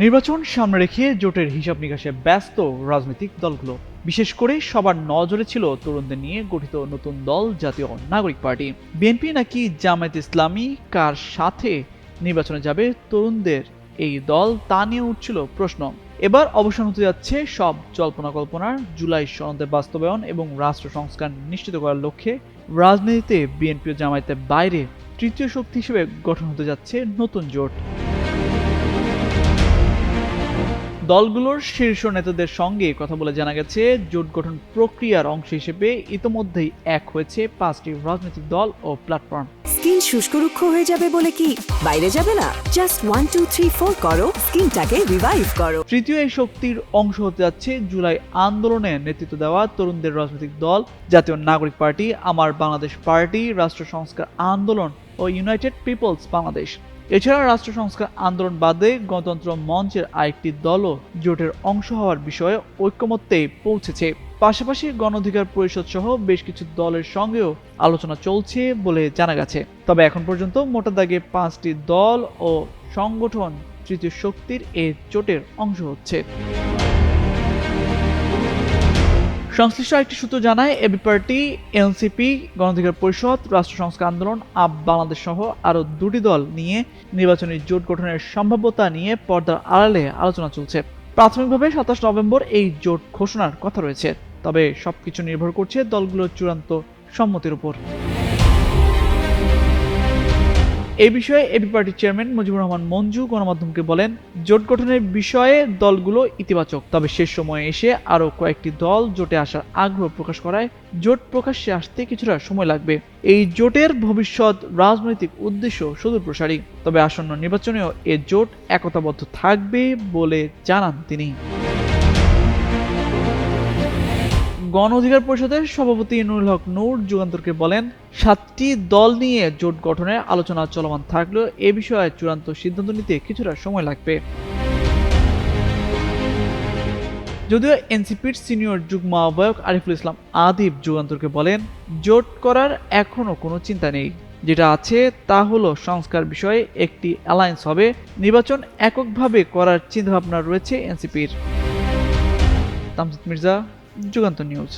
নির্বাচন সামনে রেখে জোটের হিসাব নিকাশে ব্যস্ত রাজনৈতিক দলগুলো। বিশেষ করে সবার নজরে ছিল তরুণদের নিয়ে গঠিত নতুন দল, জাতীয় নাগরিক পার্টি। বিএনপি নাকি জামায়াত ইসলামী কার সাথে নির্বাচনে যাবে তরুণদের এই দল, তা নিয়ে উঠছিল প্রশ্ন। এবার অবসান হতে যাচ্ছে সব জল্পনা কল্পনার জুলাই সনদের বাস্তবায়ন এবং রাষ্ট্র সংস্কার নিশ্চিত করার লক্ষ্যে। রাজনীতিতে বিএনপি ও জামায়াতের বাইরে তৃতীয় শক্তি হিসেবে গঠন হতে যাচ্ছে নতুন জোট। দলগুলোর শীর্ষ নেতাদের সঙ্গে কথা বলে জানা গেছে জোট গঠন প্রক্রিয়ার অংশ হিসেবে ইতোমধ্যেই এক হয়েছে পাঁচটি রাজনৈতিক দল ও প্ল্যাটফর্ম। স্কিন শুষ্ক রুক্ষ হয়ে যাবে বলে কি? বাইরে যাবে না? Just one two three four করো স্কিনটাকে রিভাইভ করো। তৃতীয় এই শক্তির অংশ হতে যাচ্ছে জুলাই আন্দোলনে নেতৃত্ব দেওয়া তরুণদের রাজনৈতিক দল জাতীয় নাগরিক পার্টি আমার বাংলাদেশ পার্টি রাষ্ট্র সংস্কার আন্দোলন ও ইউনাইটেড পিপলস বাংলাদেশ। এছাড়া রাষ্ট্র সংস্কার আন্দোলন বাদে গণতন্ত্র মঞ্চের আরেকটি দলও জোটের অংশ হওয়ার বিষয়ে ঐক্যমত্যে পৌঁছেছে। পাশাপাশি গণ অধিকার পরিষদ সহ বেশ কিছু দলের সঙ্গেও আলোচনা চলছে বলে জানা গেছে। তবে এখন পর্যন্ত মোটা দাগে পাঁচটি দল ও সংগঠন তৃতীয় শক্তির এ জোটের অংশ হচ্ছে। সংশ্লিষ্ট একটি সূত্র জানায় এবি পার্টি এনসিপি, গণধিকার পরিষদ, রাষ্ট্র সংস্কার আন্দোলন আপ বাংলাদেশ সহ আরও দুটি দল নিয়ে নির্বাচনী জোট গঠনের সম্ভাব্যতা নিয়ে পর্দার আড়ালে আলোচনা চলছে। প্রাথমিকভাবে সাতাশ নভেম্বর এই জোট ঘোষণার কথা রয়েছে, তবে সবকিছু নির্ভর করছে দলগুলোর চূড়ান্ত সম্মতির উপর। এই বিষয়ে এবি পার্টির চেয়ারম্যান মুজিবুর রহমান মঞ্জু গণমাধ্যমকে বলেন, জোট গঠনের বিষয়ে দলগুলো ইতিবাচক, তবে শেষ সময়ে এসে আরও কয়েকটি দল জোটে আসার আগ্রহ প্রকাশ করায় জোট প্রকাশ্যে আসতে কিছুটা সময় লাগবে। এই জোটের ভবিষ্যৎ রাজনৈতিক উদ্দেশ্য সুদূর প্রসারী, তবে আসন্ন নির্বাচনেও এ জোট একতাবদ্ধ থাকবে বলে জানান তিনি। গণ অধিকার পরিষদের সভাপতি নুরুল হক নূর যুগান্তরকে বলেন, সাতটি দল নিয়ে জোট গঠনের আলোচনা চলমান থাকলেও এ বিষয়ে চূড়ান্ত সিদ্ধান্ত নিতে কিছুটা সময় লাগবে। যদিও এনসিপির সিনিয়র যুগ্ম আহ্বায়ক আরিফুল ইসলাম আদিব যুগান্তরকে বলেন, জোট করার এখনও কোনো চিন্তা নেই। যেটা আছে তা হলো সংস্কার বিষয়ে একটি অ্যালায়েন্স হবে, নির্বাচন এককভাবে করার চিন্তাভাবনা রয়েছে এনসিপির। তামজিদ মির্জা যুগান্ত নিউজ।